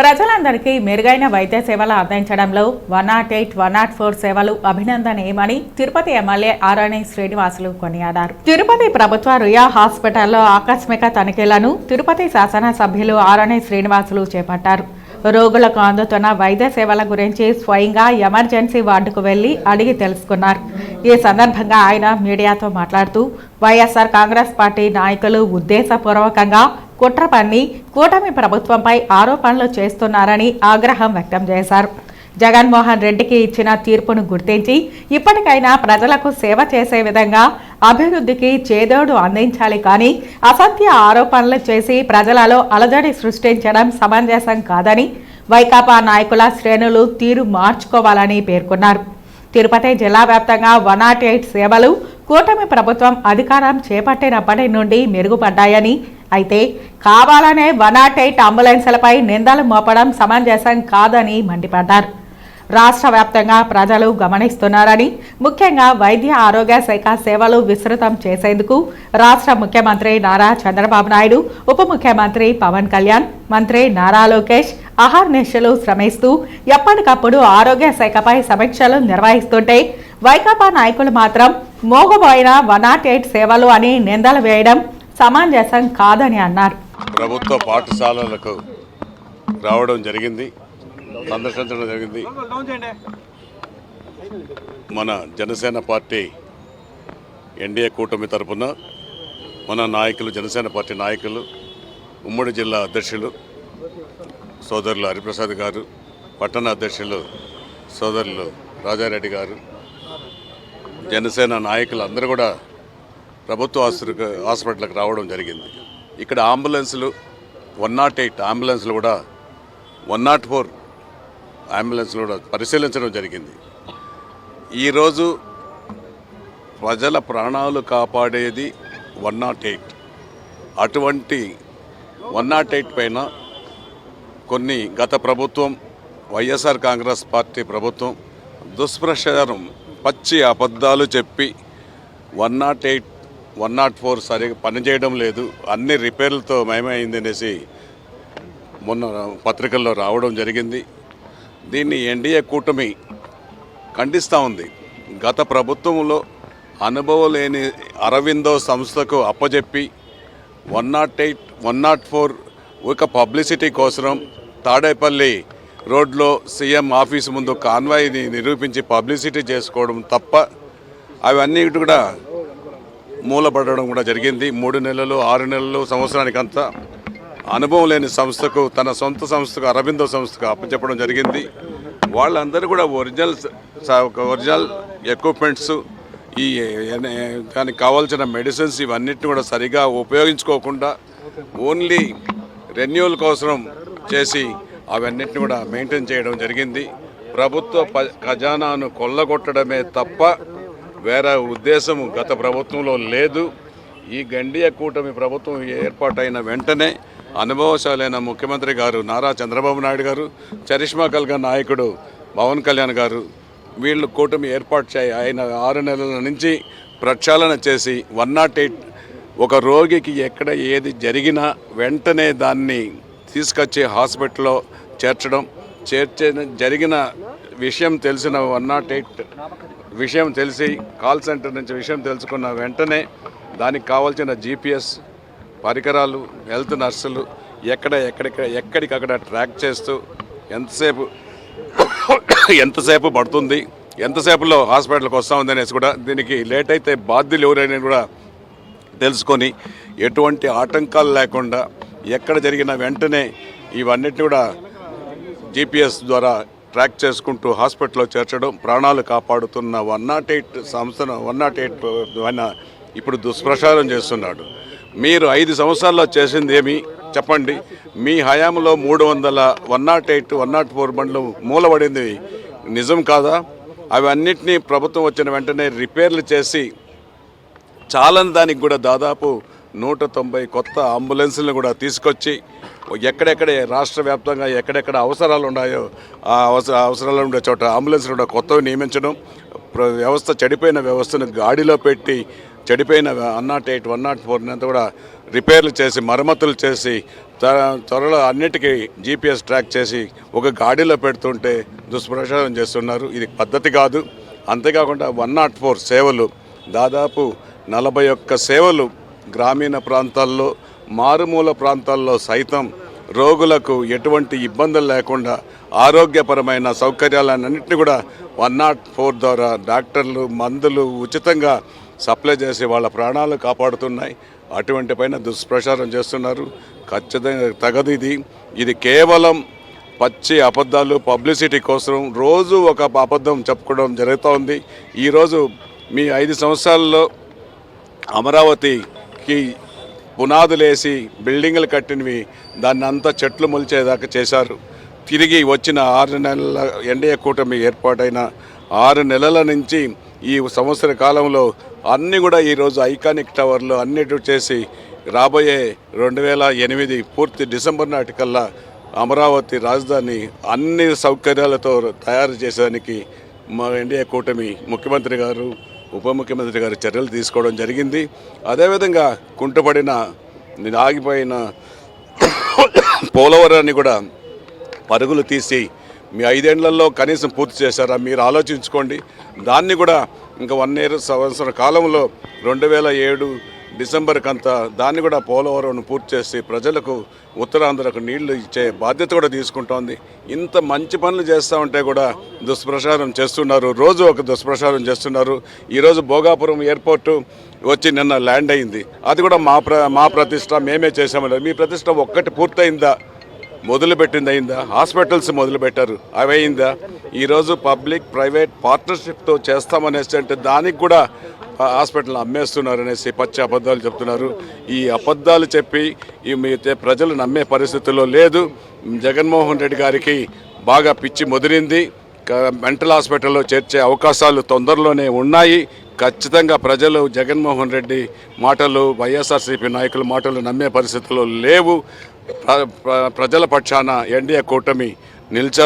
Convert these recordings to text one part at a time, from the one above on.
ప్రజలందరికీ మెరుగైన వైద్య సేవలు అందించడంలో one nought eight one nought four సేవలు అభినందనీయమని తిరుపతి ఎమ్మెల్యే ఆరణి శ్రీనివాసులు కొనియాడారు. తిరుపతి ప్రభుత్వ రుయా హాస్పిటల్లో ఆకస్మిక తనిఖీలను తిరుపతి శాసనసభ్యులు ఆరణి శ్రీనివాసులు చేపట్టారు. రోగులకు అందుతున్న వైద్య సేవల గురించి స్వయంగా ఎమర్జెన్సీ వార్డుకు వెళ్ళి అడిగి తెలుసుకున్నారు. ఈ సందర్భంగా ఆయన మీడియాతో మాట్లాడుతూ వైఎస్ఆర్ కాంగ్రెస్ పార్టీ నాయకులు ఉద్దేశపూర్వకంగా కుట్ర పన్ని కూటమి ప్రభుత్వంపై ఆరోపణలు చేస్తున్నారని ఆగ్రహం వ్యక్తం చేశారు. జగన్మోహన్ రెడ్డికి ఇచ్చిన తీర్పును గుర్తించి ఇప్పటికైనా ప్రజలకు సేవ చేసే విధంగా అభివృద్ధికి చేదోడు అందించాలి కానీ అసత్య ఆరోపణలు చేసి ప్రజలలో అలజడి సృష్టించడం సమంజసం కాదని వైకాపా నాయకుల శ్రేణులు తీరు మార్చుకోవాలని పేర్కొన్నారు. తిరుపతి జిల్లా వ్యాప్తంగా వన్ నాట్ ఎయిట్ సేవలు కూటమి ప్రభుత్వం అధికారం చేపట్టినప్పటి నుండి మెరుగుపడ్డాయని అయితే కావాలనే వన్ నాట్ ఎయిట్ అంబులెన్సులపై నిందలు మోపడం సమంజసం కాదని మండిపడ్డారు. రాష్ట్ర వ్యాప్తంగా ప్రజలు గమనిస్తున్నారని ముఖ్యంగా వైద్య ఆరోగ్య శాఖ సేవలు విస్తృతం చేసేందుకు రాష్ట్ర ముఖ్యమంత్రి నారా చంద్రబాబు నాయుడు ఉప ముఖ్యమంత్రి పవన్ కళ్యాణ్ మంత్రి నారా లోకేష్ అహర్నిశలు శ్రమిస్తూ ఎప్పటికప్పుడు ఆరోగ్య శాఖపై సమీక్షలు నిర్వహిస్తుంటే వైకాపా నాయకులు మాత్రం మోగబోయిన వన్ నాట్ ఎయిట్ సేవలు అని నిందలు వేయడం సమంజసం కాదని అన్నారు. ప్రభుత్వ పాఠశాలలకు రావడం జరిగింది సందర్శించడం జరిగింది. మన జనసేన పార్టీ ఎన్డీఏ కూటమి తరఫున మన నాయకులు జనసేన పార్టీ నాయకులు ఉమ్మడి జిల్లా అధ్యక్షులు సోదరులు హరిప్రసాద్ గారు పట్టణ అధ్యక్షులు సోదరులు రాజారెడ్డి గారు జనసేన నాయకులు అందరూ కూడా ప్రభుత్వ ఆసుపత్రికి హాస్పిటల్కి రావడం జరిగింది. ఇక్కడ అంబులెన్సులు వన్ నాట్ ఎయిట్ అంబులెన్సులు కూడా వన్ నాట్ oh ఫోర్ అంబులెన్స్లు కూడా పరిశీలించడం జరిగింది. ఈరోజు ప్రజల ప్రాణాలు కాపాడేది వన్ నాట్ ఎయిట్ అటువంటి వన్ నాట్ ఎయిట్ పైన కొన్ని గత ప్రభుత్వం వైఎస్ఆర్ కాంగ్రెస్ పార్టీ ప్రభుత్వం దుష్ప్రచారం పచ్చి అబద్ధాలు చెప్పి one nought eight one nought four సరిగా పనిచేయడం లేదు. అన్ని రిపేర్లతో మయమైంది అనేసి మొన్న పత్రికల్లో రావడం జరిగింది. దీన్ని ఎన్డీఏ కూటమి ఖండిస్తూ ఉంది. గత ప్రభుత్వంలో అనుభవం లేని అరవిందో సంస్థకు అప్పజెప్పి one nought eight one nought four ఒక పబ్లిసిటీ కోసం తాడేపల్లి రోడ్లో సీఎం ఆఫీస్ ముందు కాన్వాయ్ని నిరూపించి పబ్లిసిటీ చేసుకోవడం తప్ప అవన్నీ కూడా మూలపడడం కూడా జరిగింది. మూడు నెలలు ఆరు నెలలు సంవత్సరానికంతా అనుభవం లేని సంస్థకు తన సొంత సంస్థకు అరవిందో సంస్థకు అప్పచెప్పడం జరిగింది. వాళ్ళందరూ కూడా ఒరిజినల్ ఒరిజినల్ ఎక్విప్మెంట్స్ ఈ దానికి కావాల్సిన మెడిసిన్స్ ఇవన్నిటిని కూడా సరిగా ఉపయోగించుకోకుండా ఓన్లీ రెన్యువల్ కోసం చేసి అవన్నిటిని కూడా మెయింటైన్ చేయడం జరిగింది. ప్రభుత్వ ప- ఖజానాను కొల్లగొట్టడమే తప్ప వేరే ఉద్దేశం గత ప్రభుత్వంలో లేదు. ఈ గండియ కూటమి ప్రభుత్వం ఏర్పాటైన వెంటనే అనుభవశాలైన ముఖ్యమంత్రి గారు నారా చంద్రబాబు నాయుడు గారు చరిష్మా కల్గా నాయకుడు పవన్ కళ్యాణ్ గారు వీళ్ళు కూటమి ఏర్పాటు చేయ ఆయన ఆరు నెలల నుంచి ప్రక్షాళన చేసి వన్ నాట్ ఎయిట్ ఒక రోగికి ఎక్కడ ఏది జరిగినా వెంటనే దాన్ని తీసుకొచ్చి హాస్పిటల్లో చేర్చడం చేర్చే జరిగిన విషయం తెలిసిన వన్ నాట్ ఎయిట్ విషయం తెలిసి కాల్ సెంటర్ నుంచి విషయం తెలుసుకున్న వెంటనే దానికి కావాల్సిన జీపీఎస్ పరికరాలు హెల్త్ నర్సులు ఎక్కడ ఎక్కడిక్కడ ఎక్కడికక్కడ ట్రాక్ చేస్తూ ఎంతసేపు ఎంతసేపు పడుతుంది ఎంతసేపులో హాస్పిటల్కి వస్తామంది అనేసి కూడా దీనికి లేట్ అయితే బాధ్యులు ఎవరైనా కూడా తెలుసుకొని ఎటువంటి ఆటంకాలు లేకుండా ఎక్కడ జరిగిన వెంటనే ఇవన్నిటిని కూడా జీపీఎస్ ద్వారా ట్రాక్ చేసుకుంటూ హాస్పిటల్లో చేర్చడం ప్రాణాలు కాపాడుతున్న వన్ నాట్ ఎయిట్ సంస్థను వన్ నాట్ ఎయిట్ ఇప్పుడు దుష్ప్రచారం చేస్తున్నాడు. మీరు ఐదు సంవత్సరాల్లో చేసింది ఏమి? చెప్పండి. మీ హయాంలో మూడు వందల one nought eight one nought four బండ్లు మూలబడింది నిజం కాదా? అవన్నిటినీ ప్రభుత్వం వచ్చిన వెంటనే రిపేర్లు చేసి చాలని దానికి కూడా దాదాపు నూట తొంభై కొత్త అంబులెన్స్లను కూడా తీసుకొచ్చి ఎక్కడెక్కడ రాష్ట్ర వ్యాప్తంగా ఎక్కడెక్కడ అవసరాలు ఉన్నాయో ఆ అవసర అవసరాలు ఉండే చోట అంబులెన్స్లు కూడా కొత్తవి నియమించడం ప్ర- వ్యవస్థ చెడిపోయిన వ్యవస్థను గాడిలో పెట్టి చెడిపోయిన one nought eight one nought four అంతా కూడా రిపేర్లు చేసి మరమ్మతులు చేసి త్వరలో అన్నిటికీ జీపీఎస్ ట్రాక్ చేసి ఒక గాడిలో పెడుతుంటే దుష్ప్రచారం చేస్తున్నారు. ఇది పద్ధతి కాదు. అంతేకాకుండా వన్ నాట్ ఫోర్ సేవలు దాదాపు నలభై ఒక్క సేవలు గ్రామీణ ప్రాంతాల్లో మారుమూల ప్రాంతాల్లో సైతం రోగులకు ఎటువంటి ఇబ్బందులు లేకుండా ఆరోగ్యపరమైన సౌకర్యాలన్నింటినీ కూడా వన్ నాట్ ఫోర్ ద్వారా డాక్టర్లు మందులు ఉచితంగా సప్లై చేసి వాళ్ళ ప్రాణాలు కాపాడుతున్నాయి. అటువంటి పైన దుష్ప్రచారం చేస్తున్నారు. ఖచ్చితంగా తగదు ఇది. ఇది కేవలం పచ్చి అబద్ధాలు పబ్లిసిటీ కోసం రోజు ఒక అబద్ధం చెప్పుకోవడం జరుగుతూ ఉంది ఈరోజు మీ ఐదు సంవత్సరాల్లో దానికి పునాదులేసి బిల్డింగులు కట్టినవి దాన్ని అంతా చెట్లు మొలిచేదాకా చేశారు. తిరిగి వచ్చిన ఆరు నెలల ఎన్డీఏ కూటమి ఏర్పాటైన ఆరు నెలల నుంచి ఈ సంవత్సర కాలంలో అన్నీ కూడా ఈరోజు ఐకానిక్ టవర్లు అన్నిటి చేసి రాబోయే రెండు వేల ఎనిమిది పూర్తి డిసెంబర్ నాటికల్లా అమరావతి రాజధాని అన్ని సౌకర్యాలతో తయారు చేసేదానికి మా ఎన్డీఏ కూటమి ముఖ్యమంత్రి గారు ఉప ముఖ్యమంత్రి గారు చర్యలు తీసుకోవడం జరిగింది. అదేవిధంగా కుంటపడిన ఆగిపోయిన పోలవరాన్ని కూడా పరుగులు తీసి మీ ఐదేళ్ళలో కనీసం పూర్తి చేశారా మీరు ఆలోచించుకోండి. దాన్ని కూడా ఇంకా వన్ ఇయర్ సంవత్సర కాలంలో రెండు వేల ఏడు డిసెంబర్కి అంతా దాన్ని కూడా పోలవరం పూర్తి చేసి ప్రజలకు ఉత్తరాంధ్రకు నీళ్ళు ఇచ్చే బాధ్యత కూడా తీసుకుంటోంది. ఇంత మంచి పనులు చేస్తూ ఉంటే కూడా దుష్ప్రచారం చేస్తున్నారు. రోజు ఒక దుష్ప్రచారం చేస్తున్నారు. ఈరోజు భోగాపురం ఎయిర్పోర్టు వచ్చి నిన్న ల్యాండ్ అయింది. అది కూడా మా ప్ర మా ప్రతిష్ట మేమే చేసామన్నారు మీ ప్రతిష్ట ఒక్కటి పూర్తయిందా? మొదలుపెట్టింది అయిందా హాస్పిటల్స్ మొదలుపెట్టారు. అవి అయిందా ఈరోజు పబ్లిక్ ప్రైవేట్ పార్ట్నర్షిప్తో చేస్తామనేసి అంటే దానికి కూడా హాస్పిటల్ అమ్మేస్తున్నారు అనేసి పచ్చి అబద్ధాలు చెప్తున్నారు. ఈ అబద్ధాలు చెప్పి మిగతా ప్రజలు నమ్మే పరిస్థితుల్లో లేదు. జగన్మోహన్ రెడ్డి గారికి బాగా పిచ్చి ముదిరింది. మెంటల్ హాస్పిటల్లో చేర్చే అవకాశాలు తొందరలోనే ఉన్నాయి. ఖచ్చితంగా ప్రజలు జగన్మోహన్ రెడ్డి మాటలు వైఎస్ఆర్సీపీ నాయకుల మాటలు నమ్మే పరిస్థితుల్లో లేవు. ప్రజల పక్షాన ఎన్డీఏ కూటమి నిల్చ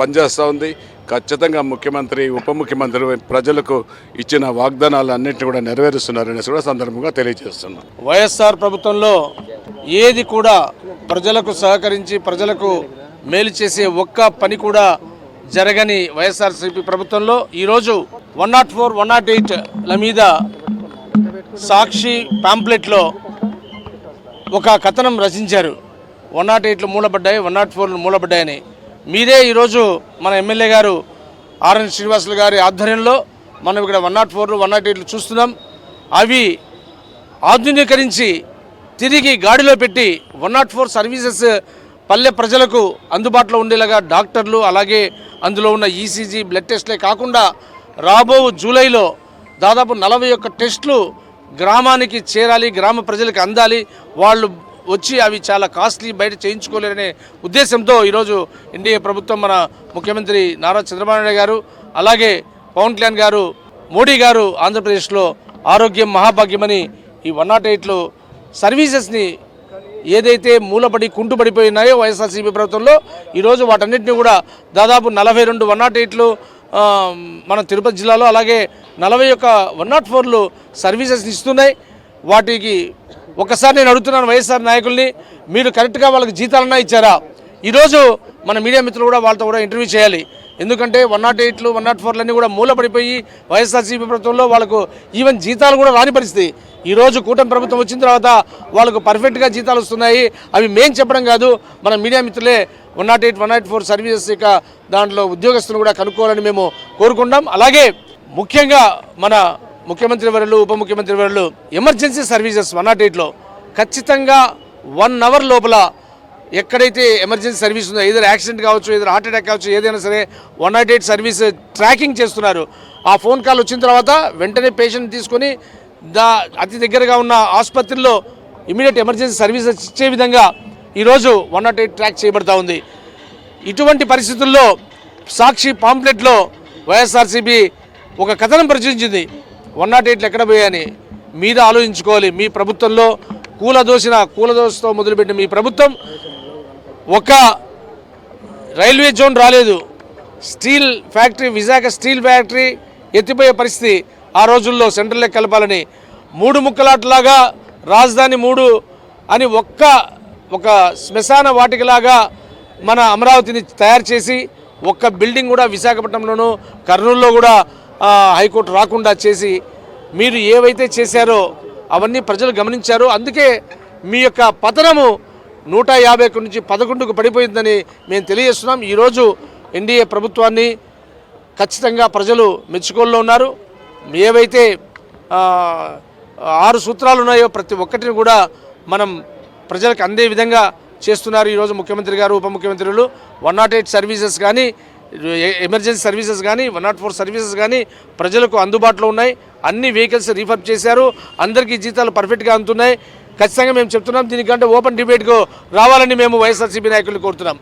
పనిచేస్తూ ఉంది. ఖచ్చితంగా ముఖ్యమంత్రి ఉప ముఖ్యమంత్రి ప్రజలకు ఇచ్చిన వాగ్దానాలు అన్నింటినీ కూడా నెరవేరుస్తున్నారనేసి కూడా సందర్భంగా తెలియజేస్తున్నాం. వైఎస్ఆర్ ప్రభుత్వంలో ఏది కూడా ప్రజలకు సహకరించి ప్రజలకు మేలు చేసే ఒక్క పని కూడా జరగని వైఎస్ఆర్సీపీ ప్రభుత్వంలో ఈరోజు one nought four one nought ఎయిట్ల మీద సాక్షి పాంప్లెట్లో ఒక కథనం రచించారు. వన్ నాట్ ఎయిట్లు మూలబడ్డాయి వన్ నాట్ ఫోర్లు మూలబడ్డాయని. మీరే ఈరోజు మన ఎమ్మెల్యే గారు ఆర్ఎన్ శ్రీనివాసులు గారి ఆధ్వర్యంలో మనం ఇక్కడ వన్ నాట్ ఫోర్లు వన్ నాట్ ఎయిట్లు చూస్తున్నాం. అవి ఆధునీకరించి తిరిగి గాడిలో పెట్టి వన్ నాట్ ఫోర్ సర్వీసెస్ పల్లె ప్రజలకు అందుబాటులో ఉండేలాగా డాక్టర్లు అలాగే అందులో ఉన్న ఈసీజీ బ్లడ్ టెస్ట్లే కాకుండా రాబో జూలైలో దాదాపు నలభై ఒక్క టెస్టులు గ్రామానికి చేరాలి గ్రామ ప్రజలకు అందాలి. వాళ్ళు వచ్చి అవి చాలా కాస్ట్లీ బయట చేయించుకోలేరనే ఉద్దేశంతో ఈరోజు ఎన్డీఏ ప్రభుత్వం మన ముఖ్యమంత్రి నారా చంద్రబాబు నాయుడు గారు అలాగే పవన్ కళ్యాణ్ గారు మోడీ గారు ఆంధ్రప్రదేశ్లో ఆరోగ్యం మహాభాగ్యమని ఈ వన్ నాట్ ఎయిట్లో సర్వీసెస్ని ఏదైతే మూలపడి కుంటుపడిపోయినాయో వైఎస్ఆర్సీపీ ప్రభుత్వంలో ఈరోజు వాటన్నిటిని కూడా దాదాపు నలభై రెండు వన్ నాట్ ఎయిట్లు మన తిరుపతి జిల్లాలో అలాగే నలభై ఒక్క వన్ నాట్ ఫోర్లు సర్వీసెస్ ఇస్తున్నాయి. వాటికి ఒకసారి నేను అడుగుతున్నాను వైఎస్ఆర్ నాయకుల్ని మీరు కరెక్ట్గా వాళ్ళకి జీతాలన్నా ఇచ్చారా? ఈరోజు మన మీడియా మిత్రులు కూడా వాళ్ళతో కూడా ఇంటర్వ్యూ చేయాలి. ఎందుకంటే వన్ నాట్ ఎయిట్లు వన్ నాట్ ఫోర్లు అన్నీ కూడా మూలపడిపోయి వైఎస్ఆర్సీపీ ప్రభుత్వంలో వాళ్ళకు ఈవెన్ జీతాలు కూడా రాని పరిస్థితి. ఈరోజు కూటమి ప్రభుత్వం వచ్చిన తర్వాత వాళ్ళకు పర్ఫెక్ట్గా జీతాలు వస్తున్నాయి. అవి మేం చెప్పడం కాదు మన media మిత్రులే one nought eight one nought four services ఇక దాంట్లో ఉద్యోగస్తులను కూడా కనుక్కోవాలని మేము కోరుకుంటాం అలాగే ముఖ్యంగా మన ముఖ్యమంత్రి వర్యులు ఉప ముఖ్యమంత్రి వర్యులు ఎమర్జెన్సీ సర్వీసెస్ వన్ నాట్ ఎయిట్లో ఖచ్చితంగా వన్ అవర్ లోపల ఎక్కడైతే ఎమర్జెన్సీ సర్వీస్ ఉందో ఏదైనా యాక్సిడెంట్ కావచ్చు ఏదైనా హార్ట్ అటాక్ కావచ్చు ఏదైనా సరే one nought eight service tracking చేస్తున్నారు. ఆ ఫోన్ కాల్ వచ్చిన తర్వాత వెంటనే పేషెంట్ తీసుకొని దా అతి దగ్గరగా ఉన్న ఆసుపత్రిలో ఇమీడియట్ ఎమర్జెన్సీ సర్వీసెస్ ఇచ్చే విధంగా ఈరోజు వన్ నాట్ ఎయిట్ ట్రాక్ చేయబడతా ఉంది. ఇటువంటి పరిస్థితుల్లో సాక్షి పాంప్లెట్లో వైఎస్ఆర్సీబీ ఒక కథనం ప్రచురించింది. వన్ నాట్ ఎయిట్లు ఎక్కడ పోయాయని మీద ఆలోచించుకోవాలి. మీ ప్రభుత్వంలో కూలదోసిన కూలదోసతో మొదలుపెట్టిన మీ ప్రభుత్వం ఒక రైల్వే జోన్ రాలేదు. Steel factory Visakha steel factory ఎత్తిపోయే పరిస్థితి ఆ రోజుల్లో సెంట్రల్ కలపాలని మూడు ముక్కలాట్లాగా రాజధాని మూడు అని ఒక్క ఒక శ్మశాన వాటికలాగా మన అమరావతిని తయారు చేసి ఒక్క బిల్డింగ్ కూడా విశాఖపట్నంలోనూ కర్నూలులో కూడా హైకోర్టు రాకుండా చేసి మీరు ఏవైతే చేశారో అవన్నీ ప్రజలు గమనించారు. అందుకే మీ యొక్క పతనము నూట యాభై ఒకటి నుంచి పదకొండుకు పడిపోయిందని మేము తెలియజేస్తున్నాం. ఈరోజు ఎన్డీఏ ప్రభుత్వాన్ని ఖచ్చితంగా ప్రజలు మెచ్చుకోల్లో ఉన్నారు. ఏవైతే ఆరు సూత్రాలు ఉన్నాయో ప్రతి ఒక్కటిని కూడా మనం ప్రజలకు అందే విధంగా చేస్తున్నారు ఈరోజు ముఖ్యమంత్రి గారు ఉప ముఖ్యమంత్రులు. వన్ నాట్ ఎయిట్ సర్వీసెస్ కానీ ఎమర్జెన్సీ సర్వీసెస్ కానీ వన్ నాట్ ఫోర్ సర్వీసెస్ కానీ ప్రజలకు అందుబాటులో ఉన్నాయి. అన్ని వెహికల్స్ రీఫర్బ్ చేశారు. అందరికీ జీతాలు పర్ఫెక్ట్గా అందుతున్నాయి. ఖచ్చితంగా మేము చెప్తున్నాం దీనికంటే ఓపెన్ డిబేట్కు రావాలని మేము వైఎస్ఆర్సీపీ నాయకులు కోరుతున్నాం.